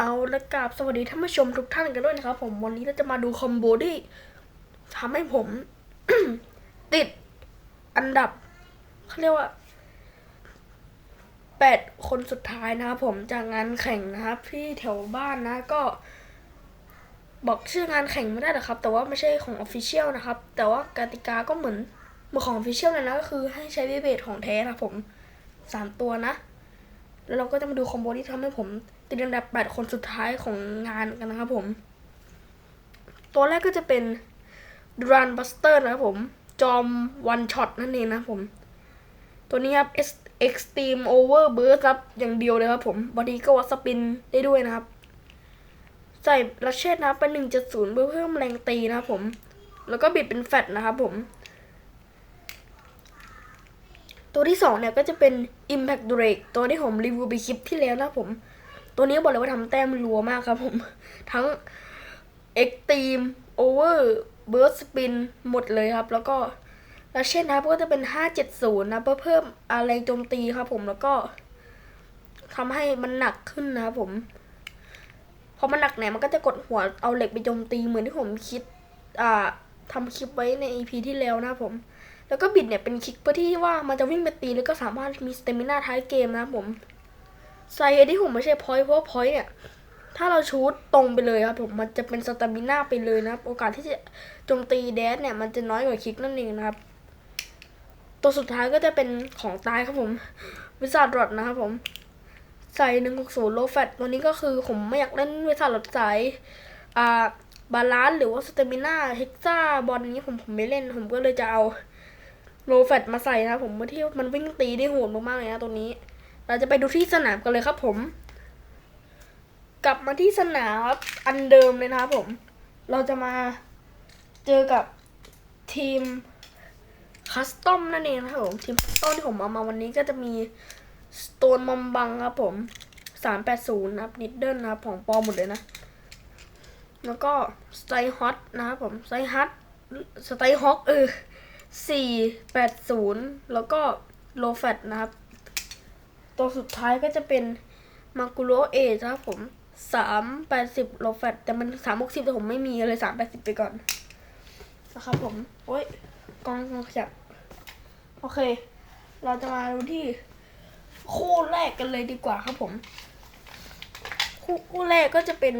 เอาละกราบสวัสดีท่านผู้ชมทุกท่านกันด้วยนะครับ ผมวันนี้เราจะมาดูคอมโบที่ทำให้ผม ติดอันดับเขาเรียกว่าแปดคนสุดท้ายนะครับผมจากงานแข่งนะครับที่แถวบ้านนะก็ บอกชื่องานแข่งไม่ได้หรอกครับ แต่ว่าไม่ใช่ของออฟฟิเชียลนะครับ แต่ว่ากติกาก็เหมือนเหมือนของออฟฟิเชียลเลยนะก็คือให้ใช้เบสของแท้นะผมสามตัวนะ แล้วเราก็จะมาดูคอมโบที่ทำให้ผม ติดอันดับ 8 คนสุดท้ายของงานกันนะครับผม ตัวแรกก็จะเป็น Duran Buster นะครับผม จอม One Shot นั่นเองนะผม ตัวนี้ครับ Extreme Over Burst ครับ อย่างเดียวเลยครับผม บอดี้ก็วัดสปินได้ด้วยนะครับ ใส่รัชเชตนะครับเป็น 1.0 เพื่อเพิ่มแรงตีนะครับผม แล้วก็บิดเป็นแฟตนะครับผม ตัวที่สองเนี่ยก็จะเป็น Impact Drake ตัวที่ผมรีวิวไปคลิปที่แล้วนะครับผม ตัวนี้บอกเลยว่าทำแต้มรัวมากครับผม ทั้ง Extreme Over Burst Spin หมดเลยครับ แล้วก็แล้วเช่นนะครับก็จะเป็น 570 นะเพื่อเพิ่มอาแรโจมตีครับผมแล้วก็ทำให้มันหนักขึ้นนะครับผมพอมันหนักเนี่ยมันก็จะกดหัวเอาเหล็กไปโจมตีเหมือนที่ผมคิดอ่าทำคลิปไว้ใน EP ที่แล้วนะครับผม แล้วก็บิดเนี่ยเป็นคลิกเพื่อที่ว่ามันจะวิ่งไปตีแล้วก็สามารถมีสเตมินาท้ายเกมนะครับผม ใส่ที่ผมไม่ใช่พอยต์เพราะว่าพอยต์เนี่ย ถ้าเราชูดตรงไปเลยครับผมมันจะเป็นสเตมิน่าไปเลยนะครับ โอกาสที่จะโจมตีแดดเนี่ย มันจะน้อยกว่าคลิกนั่นเองนะครับ ตัวสุดท้ายก็จะเป็นของตายครับผม วิสาดรอดนะครับผม ใส่หนึ่งหกศูนย์โลแฟตตัวนี้ก็คือผมไม่อยากเล่นวิสาดรอดสายอ่าบาลานซ์หรือว่าสเตมิน่าเฮกซ่าบอลนี้ผมผมไม่เล่น ผมก็เลยจะเอาโลแฟตมาใส่นะครับผมเพื่อที่มันวิ่งตีได้โหดมากๆเลยนะตัวนี้ เราจะไปดูที่สนามกันเลยครับผม กลับมาที่สนามครับอันเดิมเลยนะครับผม เราจะมาเจอกับทีมคัสตอมนั่นเองนะครับผม ทีมคัสตอมที่ผมเอามาวันนี้ก็จะมีสโตนมอมบังครับผมสามแปดศูนย์นะครับนิดเดิลนะครับของปอมหมดเลยนะ แล้วก็สไตฮอตนะครับผมสไตฮัตสไตฮอกเออสี่แปดศูนย์แล้วก็โลแฟตนะครับ ตัวสุดท้ายก็จะเป็นมากุโรเอจครับผมสามแปดสิบโลแฟตแต่มันสามหกสิบแต่ผมไม่มีเลยสามแปดสิบไปก่อนนะครับผมโอ้ยกองกองขยับโอเค เราจะมาดูที่คู่แรกกันเลยดีกว่าครับผม คู่คู่แรกก็จะเป็น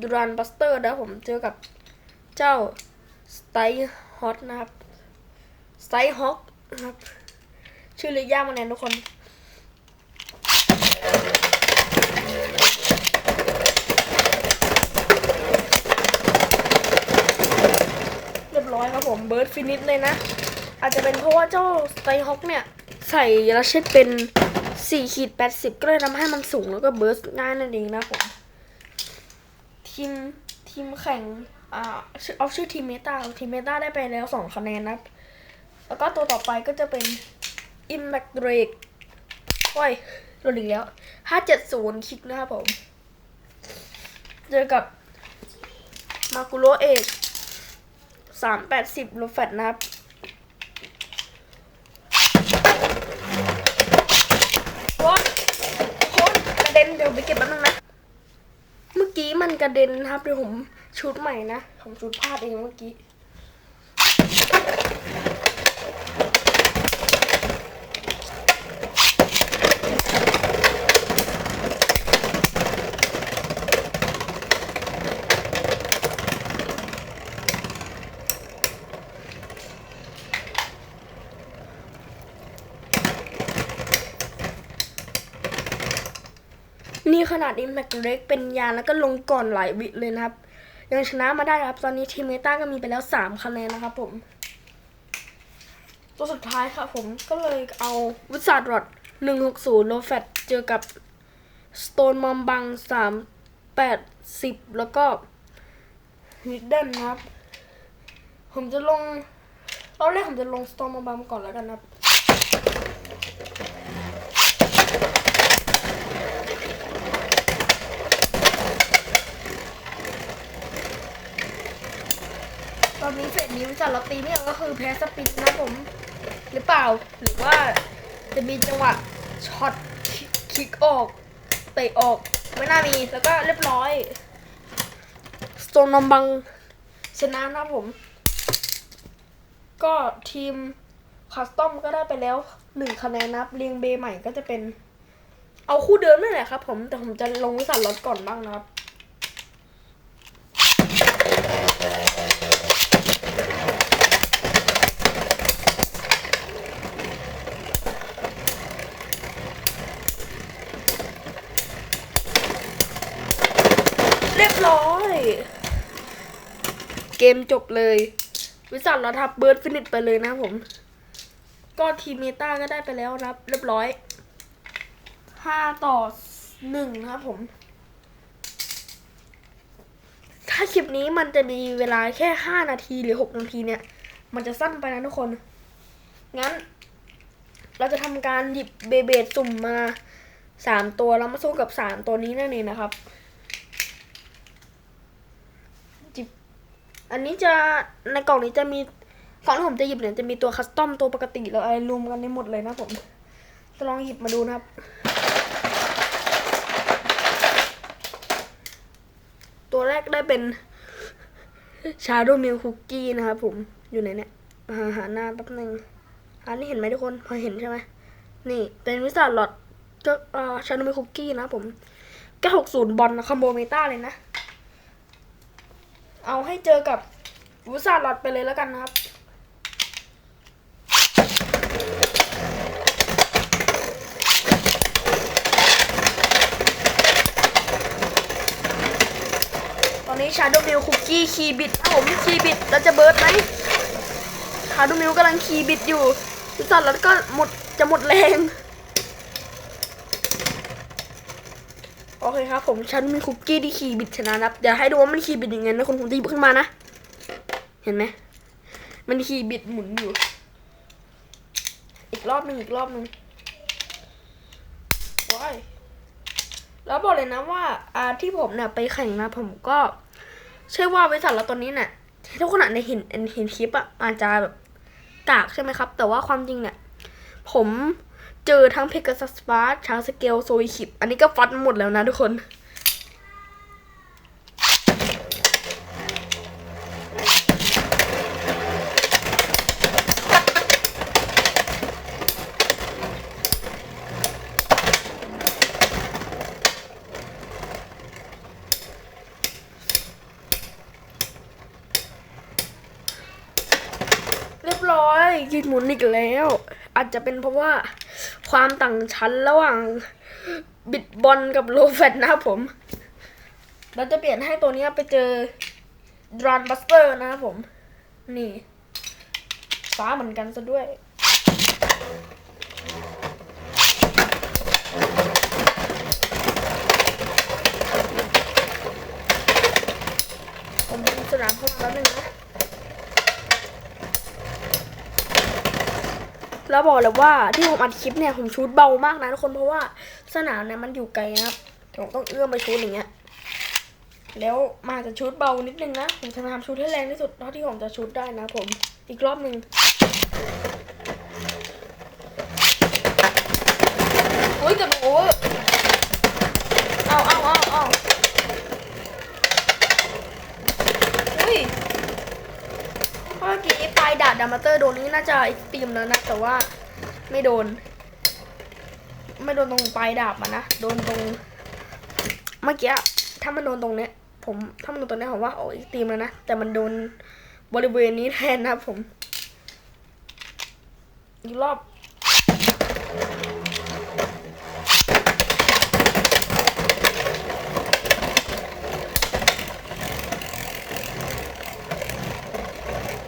ดูรันบัสเตอร์นะครับผมเจอกับเจ้าสไตฮอตนะครับสไตฮอกนะครับ ชื่อเลยยากมากเลยทุกคน เรียบร้อยครับผม เบิร์ดฟินิชเลยนะ อาจจะเป็นเพราะว่าเจ้าสไตฮอกเนี่ย ใส่รัชเชตเป็น4ขีด80 ก็เลยทำให้มันสูงแล้วก็เบิร์สง่ายนั่นเองนะผมทีมทีมแข่งอ่าเอาชื่อทีมเมตาทีมเมตาได้ไปแล้ว 2 คะแนนนะ แล้วก็ตัวต่อไปก็จะเป็น Impact Drake โอ้ยลดอีกแล้ว 570คลิกนะครับผม เจอกับมากุโรเอก สามแปดสิบโลแฟตนะครับโอ๊ยโคนกระเด็นเดี๋ยวไปเก็บแป๊บนึงนะ เมื่อกี้มันกระเด็นนะครับเดี๋ยวผมชุดใหม่นะ ผมชุดพลาดเองเมื่อกี้ ขนาด Impact เล็กเป็นยานแล้วก็ลงก่อนหลายวิเลยนะครับ ยังชนะมาได้ครับ ตอนนี้ทีมเมต้าก็มีไปแล้ว3คะแนนนะครับผม ตัวสุดท้ายครับผมก็เลยเอาวิสาดรอด160โลแฟตเจอกับสโตนมอมบัง380แล้วก็ฮิดเด้นครับ ผมจะลงตอนแรกผมจะลงสโตนมอมบังก่อนแล้วกันครับ ตอ นนี้เฟสนี้วิจารณ์เราตีไม่ออกก็คือแพ้สปินนะผม หรือเปล่าหรือว่าจะมีจังหวะช็อตคิกออกเตะออกไม่น่ามีแล้วก็เรียบร้อยสโตนนอมบังชนะนะผม ก็ทีมคัสตอมก็ได้ไปแล้วหนึ่งคะแนนนับเรียงเบใหม่ก็จะเป็น เอาคู่เดิมนั่นแหละครับผมแต่ผมจะลงวิสัทรถก่อนบ้างนะครับ เรียบร้อย เก มจบเลยวิสัทเราทับเบิร์ดฟินิชไปเลยนะผม ก็ทีมเมตาก็ได้ไปแล้วนะครับ เรียบร้อยห้าต่อหนึ่งนะครับผม ถ้าคลิปนี้มันจะมีเวลาแค่ห้านาทีหรือหกนาทีเนี่ย มันจะสั้นไปนะทุกคน งั้น เราจะทำการหยิบเบเบดสุ่มมาสามตัวแล้วมาสู้กับสามตัวนี้นั่นเองนะครับ อันนี้จะในกล่องนี้จะมีกล่องที่ผมจะหยิบเนี่ยจะมีตัวคัสตอมตัวปกติแล้วอะไรรวมกันในหมดเลยนะผมจะลองหยิบมาดูนะครับตัวแรกได้เป็นชาโดมิลคุกกี้นะครับผมอยู่ไหนเนี่ยหาหาหน้าแป๊บนึงอันนี้เห็นไหมทุกคนพอเห็นใช่ไหมนี่เป็นวิสาหลอดก็ชาโดมิลคุกกี้นะผมก็หกศูนย์บอลคอมโบเมตาเลยนะ เอาให้เจอกับวูซาลอดไปเลยแล้วกันนะครับ ตอนนี้ชาโดมิลคุกกี้คีบิดนะผมคีบิดแล้วจะเบิร์ดไหมชาโดมิลกำลังคีบิดอยู่วูซาลอดก็หมดจะหมดแรง โอ เคครับผมฉันมีคุกกี้ที่ขี่บิดชนะนะครับเดี๋ยวให้ดูว่ามันขี่บิดยังไงนะคนผมจะยิบขึ้นมานะ เห็นไหมมันขี่บิดหมุนอยู่ อีกรอบหนึ่งอีกรอบหนึ่งว้ายแล้วบอกเลยนะว่าอาที่ผมเนี่ยไปแข่งนะผมก็ใช่ว่าบริษัทเราตอนนี้เนี่ยที่ทุกคนอาจจะเห็นเห็นคลิปอะอาจจะแบบกากใช่ไหมครับ แต่ว่าความจริงเนี่ยผม เจอทั้งเพก a ซัสฟาช้างสเกลโซยคิปอันนี้ก็ฟัดหมดแล้วนะทุกคน เรียบร้อยยืนหมุนอีกแล้ว อาจจะเป็นเพราะว่า ความต่างชั้นระหว่างบิดบอลกับโลแฟตนะครับผม เราจะเปลี่ยนให้ตัวนี้ไปเจอดรันบัสเตอร์นะครับผม นี่ ฟ้าเหมือนกันซะด้วย ผมสนามเข้ามาแล้วหนึ่งนะ แล้วบอกเลยว่าที่ผมอัดคลิปเนี่ยผมชูดเบามากนะทุกคนเพราะว่าสนามเนี่ยมันอยู่ไกลนะครับผมต้องเอื้อมไปชูดอย่างเงี้ยแล้วมาจะชูดเบานิดนึงนะผมจะทำชูดให้แรงที่สุดเท่าที่ผมจะชูดได้นะผมอีกรอบหนึ่งโอ้ยกับโอ้ยเอาเอาเอาเอาอุ้ย เมื่อกี้ปลาย ดามาเตอร์โดนนี้น่าจะอีกตีมแล้วนะ แต่ว่าไม่โดน ไม่โดนตรงปลายดาบมันนะ โดนตรง เมื่อกี้ถ้ามันโดนตรงเนี้ย ผมถ้ามันโดนตรงเนี้ยผมว่าโอ้อีกตีมแล้วนะ แต่มันโดนบริเวณนี้แทนนะผมอีกรอบ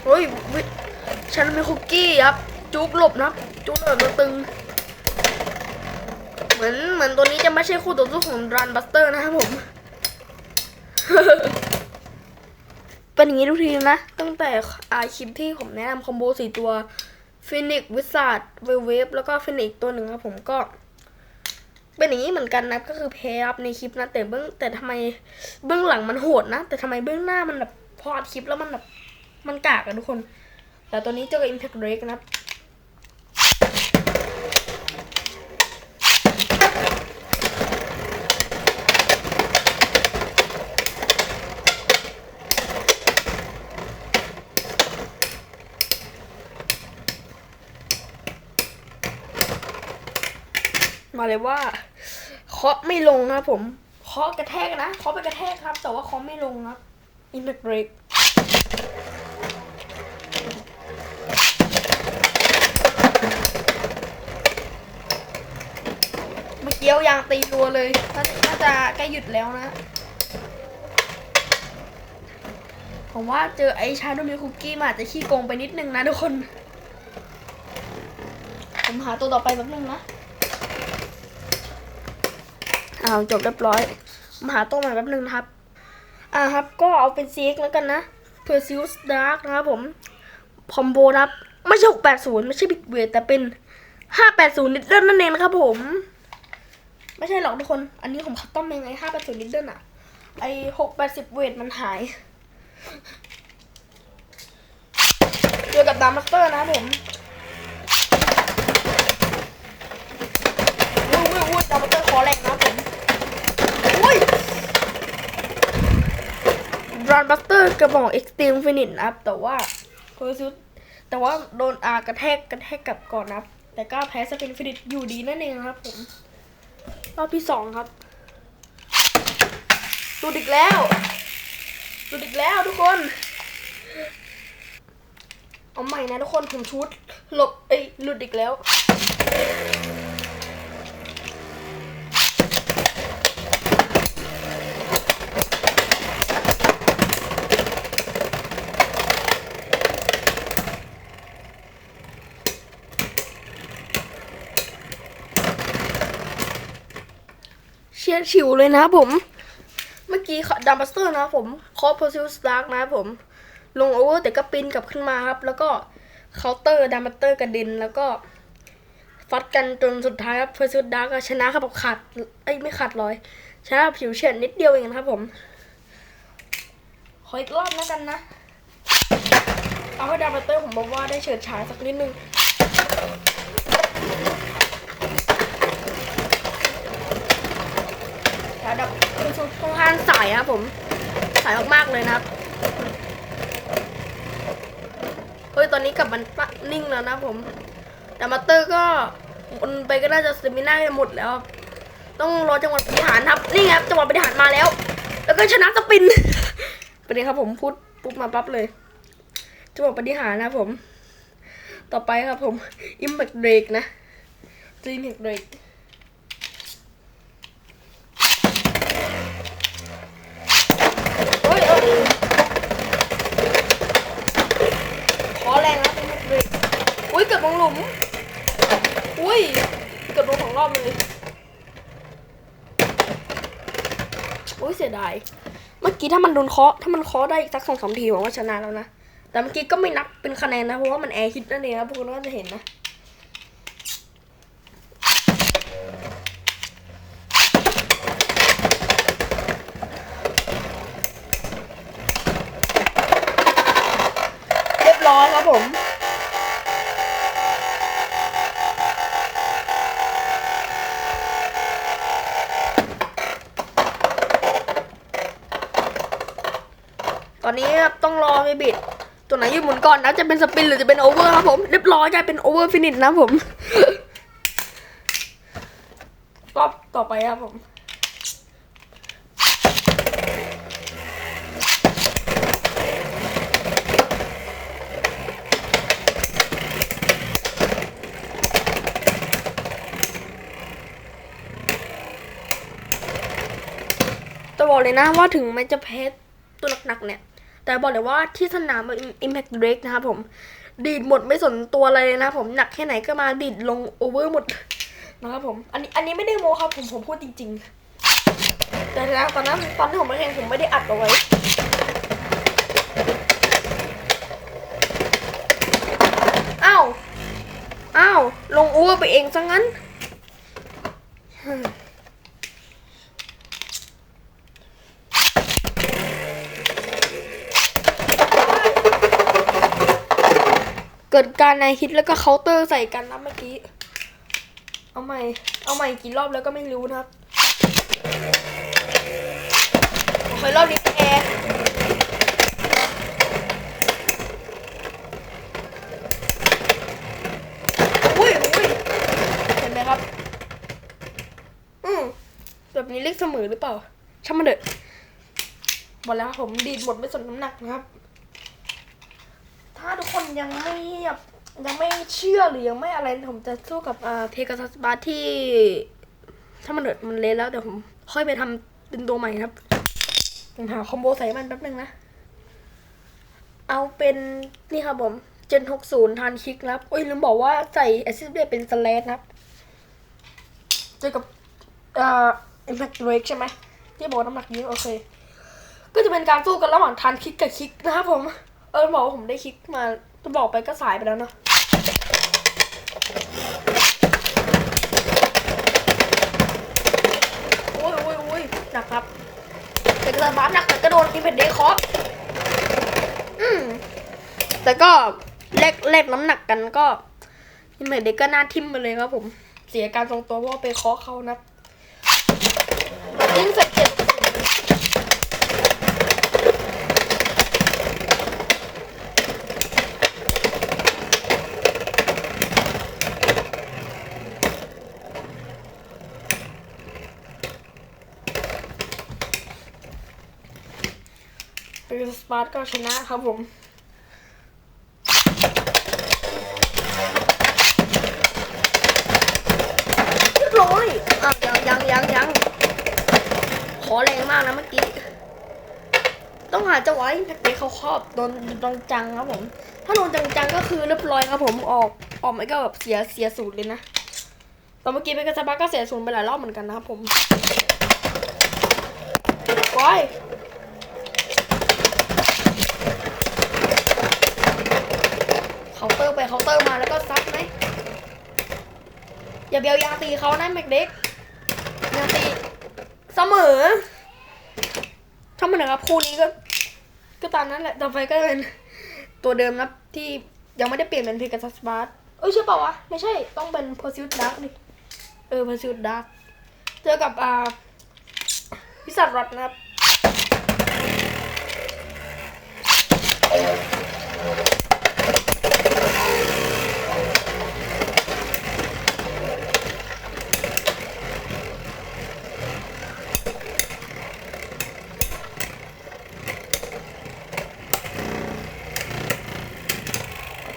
เฮ้ยวิ ฉันมีคุกกี้ครับ จุกหลบนะจุกแบบตัวตึง เหมือนเหมือนตัวนี้จะไม่ใช่คู่ต่อสู้ของรันบัสเตอร์นะครับผม เป็นอย่างนี้ทุกทีนะ ตั้งแต่อาคลิปที่ผมแนะนำคอมโบสี่ตัวฟินิกวิสาดเวเวฟแล้วก็ฟินิกตัวหนึ่งครับผมก็เป็นอย่างนี้เหมือนกันนะก็คือแพ้ครับในคลิปนะแต่เบื้องแต่ทำไมเบื้องหลังมันโหดนะ แต่ทำไมเบื้องหน้ามันแบบพอดคลิปแล้วมันแบบมันกากอะทุกคน แต่ตัวนี้เจอกับ Impact Drake นะครับมาเลยว่าเคาะไม่ลงนะผมเคาะกระแทกนะเคาะไปกระแทกครับ แต่ว่าเคาะไม่ลงนะ impact break เมื่อกี้เอายางตีรัวเลยน่าจะน่าจะใกล้หยุดแล้วนะ ผมว่าเจอไอ้ชาโดมิคุกกี้มันอาจจะขี้โกงไปนิดนึงนะทุกคน ผมหาตัวต่อไปแป๊บนึงนะอ้าวจบเรียบร้อยผมหาตัวใหม่แป๊บนึงนะครับ อ่าครับก็เอาเป็นซีกแล้วกันนะ p e r s e u s Dark นะครับผมคอมโบนะครับ ไม่ใช่ 680 ไม่ใช่บิ๊กเวทแต่เป็น 580นิดเดิลนั่นเองนะครับผม ไม่ใช่หรอกทุกคน อันนี้ผมคัสตอมเองไง580นิดเดิลอะไอ้680เวทมันหาย เจอกับดามัสเตอร์นะผมวุ้ยวุ้ยวุ้ยดามัสเตอร์ขอแรงนะผมอุ้ยรันบัสเตอร์กระบอกเอ็กซ์ตรีมฟินิชนะครับ แต่ว่าเพอซุดแต่ว่าโดนอากระแทกกระแทกกับก่อนนะครับแต่ก็แพ้สปินฟินิชอยู่ดีนั่นเองครับผม รอบที่สองครับดูดอีกแล้วดูดอีกแล้วทุกคน เอาใหม่นะทุกคนผมชุดหลบเอ้ยหลุดอีกแล้ว ยฉิวเลยนะผม เมื่อกี้ดัมบัสเตอร์นะผมคอร์พซิลสตาร์กนะผม ลงโอเวอร์แต่ก็ปินกลับขึ้นมาครับ แล้วก็เคาน์เตอร์ดัมบัสเตอร์กระเด็นแล้วก็ฟัดกันจนสุดท้ายครับเพอร์ซิลดาร์กชนะครับแบบขาดไอ้ยไม่ขาดร้อยชนะผิวเฉียดนิดเดียวเองนะครับผมขออีกรอบแล้วกันนะ เอาให้ดัมบัสเตอร์ผมบอกว่าได้เฉิดฉายสักนิดนึง ระดับ ค่อนข้างสายครับผมสายมากๆเลยนะครับเฮ้ยตอนนี้กลับมันนิ่งแล้วนะผม แต่มาเตอร์ก็วนไปก็น่าจะสเตมิน่าหมดแล้ว ต้องรอจังหวะบริหารครับ นี่ครับจังหวะบริหารมาแล้ว แล้วก็ชนะสปินเป็นไงครับผมพูดปุ๊บมาปั๊บเลยจังหวะบริหารนะผม ต่อไปครับผม Impact Drake นะ Impact Drake เฮ้ยเออขอแรงนะเป็นเบรกอุ้ยเกือบลงหลุ ม อุ้ยเกือบลงสองรอบเลยอุ้ยเสียดาย เมื่อกี้ถ้ามันโดนเคาะ ถ้ามันเคาะได้อีกสักสองสามทีผมว่าชนะแล้วนะ แต่เมื่อกี้ก็ไม่นับเป็นคะแนนนะ เพราะว่ามันแอร์ฮิตนั่นเองนะพวกคุณก็จะเห็นนะเรียบร้อยครับผม บิดตัวไหนยืนหมุนก่อนนะจะเป็นสปินหรือจะเป็นโอเวอร์ครับผมเรียบร้อยกลายเป็นโอเวอร์ฟินิชนะผมรอบต่อไปครับผมจะบอกเลยนะว่าถึงแม้จะแพ้ตัวหนักๆเนี่ย แต่บอกเลยว่าที่สนาม Impact Break นะครับผม ดีดหมดไม่สนตัวอะไรเลยนะผมหนักแค่ไหนก็มาดีดลงโอเวอร์หมดนะครับผม อันนี้อันนี้ไม่ได้โมครับ ผมผมพูดจริง ๆ แต่นะตอนนั้นตอนที่ผมมาแข่งผมไม่ได้อัดเอาไว้อ้าวอ้าวลงโอเวอร์ไปเองซะงั้น กิดการในฮิตแล้วก็เคาน์เตอร์ใส่กันนะเมื่อกี้ เอาใหม่ เอาใหม่กี่รอบแล้วก็ไม่รู้นะครับโอเครอบนี้แอร์อุ้ยอุ้ยเห็นไหมครับนี้เลขเสมอหรือเปล่าช่างมันเถอะหมดแล้วผมดีดหมดไม่สนน้ำหนักนะครับ ยังไม่แบบยังไม่เชื่อหรือยังไม่อะไรผมจะสู้กับอ่าเพกาซัสบาที่ ถ้ามันเดือดมันเละแล้วเดี๋ยวผม ค่อยไปทำเป็นตัวใหม่ครับผมหาคอมโบใส่มันแป๊บนึงนะ เอาเป็นนี่ครับผมเจน60ทานคิกนะครับโอ้ยลืมบอกว่าใส่แอซิดเบเป็นสแลดนะครับเจอกับเอ่ออิมแพคเรกใช่ไหมที่บอกว่าน้ำหนักเยอะโอเค ก็จะเป็นการสู้กันระหว่างทานคิกกับคิกนะครับผม เออบอกว่าผมได้คิกมา จะบอกไปก็สายไปแล้วเนาะโอ้ยโอ้ยโอ้ยหนักครับเป็นกระบาดหนักแต่ก็โดนอิมแพคเดคอฟอืมแต่ก็แลกแลกน้ำหนักกันก็อิมแพคเดก็หน้าทิ่มไปเลยครับผม เสียการทรงตัวเพราะว่าไปเคาะเขานะยิ่งใส่เจ็บ เป็นสปาร์ตก็ชนะครับผมเรียบร้อยอะยังยังยังยังขอแรงมากนะเมื่อกี้ ต้องหาจังหวะให้แพ็กเตเขาครอบโดนโดนจังครับผม ถ้าโดนจังๆก็คือเรียบร้อยครับผมออกออกไม่ก็แบบเสียเสียสูตรเลยนะตอนเมื่อกี้เป็นกระสปาร์ก็เสียสูตรไปหลายรอบเหมือนกันนะครับผมว้าย เคาน์เตอร์ ไปเคาน์เตอร์มาแล้วก็ซับไหมอย่าเบียวยาตีเขานะแม็กเด็กยาตีเสมอถ้ามันนะครับคู่นี้ก็ก็ตามนั้นแหละต่อไปก็เป็นตัวเดิมนะที่ยังไม่ได้เปลี่ยนเป็นเพกัสบาร์เอ้ยใช่เปล่าวะ ไม่ใช่ต้องเป็น Pursuit Dark นี่เออ Pursuit Dark เจอกับอ่าพิศารัดนะครับ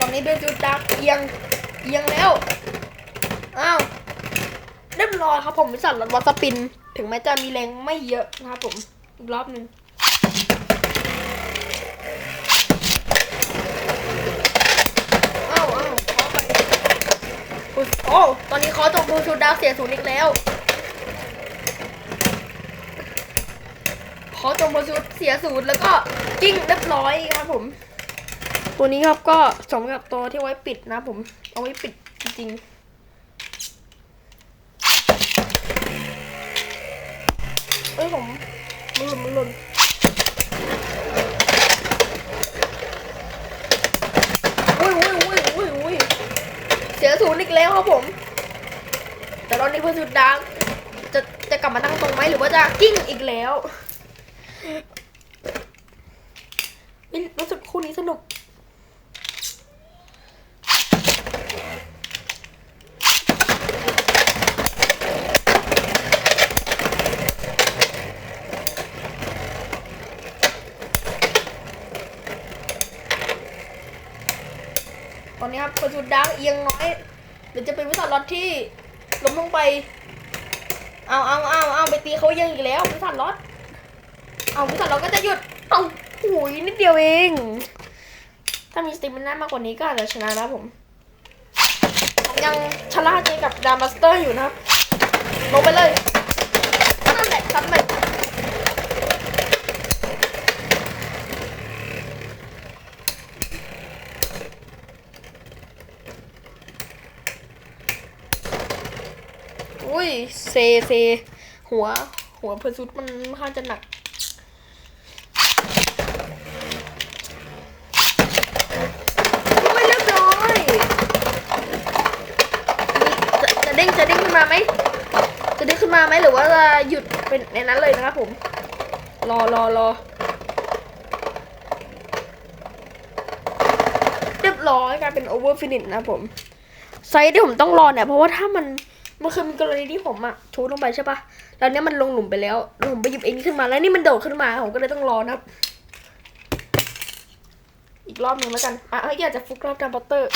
ตอนนี้เป็นจุดดัก เอียง เอียงแล้ว อ้าวเรียบร้อยครับผมวิสัทรถวัสปิน ถึงแม้จะมีแรงไม่เยอะนะครับผมอีกรอบหนึ่งอ้าวอ้าวขอไปโอ้ตอนนี้เขาจบดูชุดดาวเสียศูนย์อีกแล้วเขอจบบนชุดเสียศูนย์แล้วก็กิ้งเรียบร้อยครับผม ตัวนี้ครับก็สมกับตัวที่ไว้ปิดนะผม เอาไว้ปิดจริงๆเอ้ยผมมันหล่นมันหล่นอุ้ยอุ้ยอุ้ยอุ้ยอุ้ยเสียศูนย์อีกแล้วครับผม แต่ตอนนี้เพื่อสุดดังจะจะกลับมาตั้งตรงไหมหรือว่าจะกิ้งอีกแล้วเฮ้ยรู้สึกคู่นี้สนุก ตอนนี้ครับประจุดังเอียงน้อยเดี๋ยวจะเป็นวิสัทล็อตที่ล้มลงไปเอาเอาเอาเอาไปตีเขาเอียงอีกแล้ววิสัทล็อตเอาวิสัทล็อตก็จะหยุดเอาโอ้ยนิดเดียวเอง ถ้ามีสติมิน่ามากกว่านี้ก็อาจจะชนะนะผมผมยังชะล่าใจกับดามัสเตอร์อยู่นะครับลงไปเลยนั่นแหละครับมันอุ้ย เซเซหัว หัวเพอร์ซุดมันค่อนข้าจะหนัก ไม่เรียบร้อยจะจะเด้งจะเด้งขึ้นมาไหมจะเด้งขึ้นมาไหมหรือว่าจะหยุดเป็นในนั้นเลยนะครับผม รอรอรอเรียบร้อยกลายเป็นโอเวอร์ฟินิชนะผมไซส์ที่ผมต้องรอเนี่ย เพราะว่าถ้ามัน มันเคยมีกรณีที่ผมอะชูลงไปใช่ปะแล้วเนี้ยมันลงหลุมไปแล้วแล้วผมไปหยิบเองนขึ้นมาแล้วนี่มันโดดขึ้นมาผมก็เลยต้องรอนะอีกรอบหนึ่งแล้วกันอะเอ้ยอยากจะฟุกรอบดัมบัตเตอร์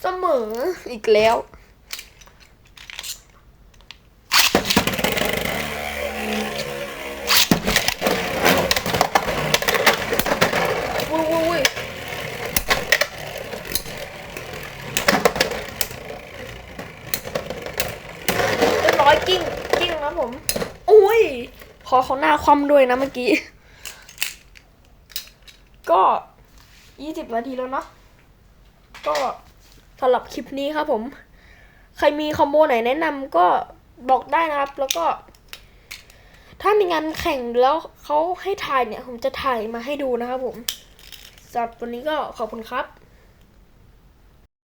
เสมออีก แล้ว วุ้ยวุ้ยวุ้ยเรียบร้อยกิ้งกิ้งนะผม อุ้ย ขอเขาหน้าคว่ำด้วยนะเมื่อกี้ ก็ยี่สิบนาทีแล้วเนาะก็ สำหรับคลิปนี้ครับผม ใครมีคอมโบไหนแนะนำก็บอกได้นะครับ แล้วก็ ถ้ามีงานแข่งแล้วเขาให้ถ่ายเนี่ย ผมจะถ่ายมาให้ดูนะครับผมสำหรับวันนี้ก็ขอบคุณครับ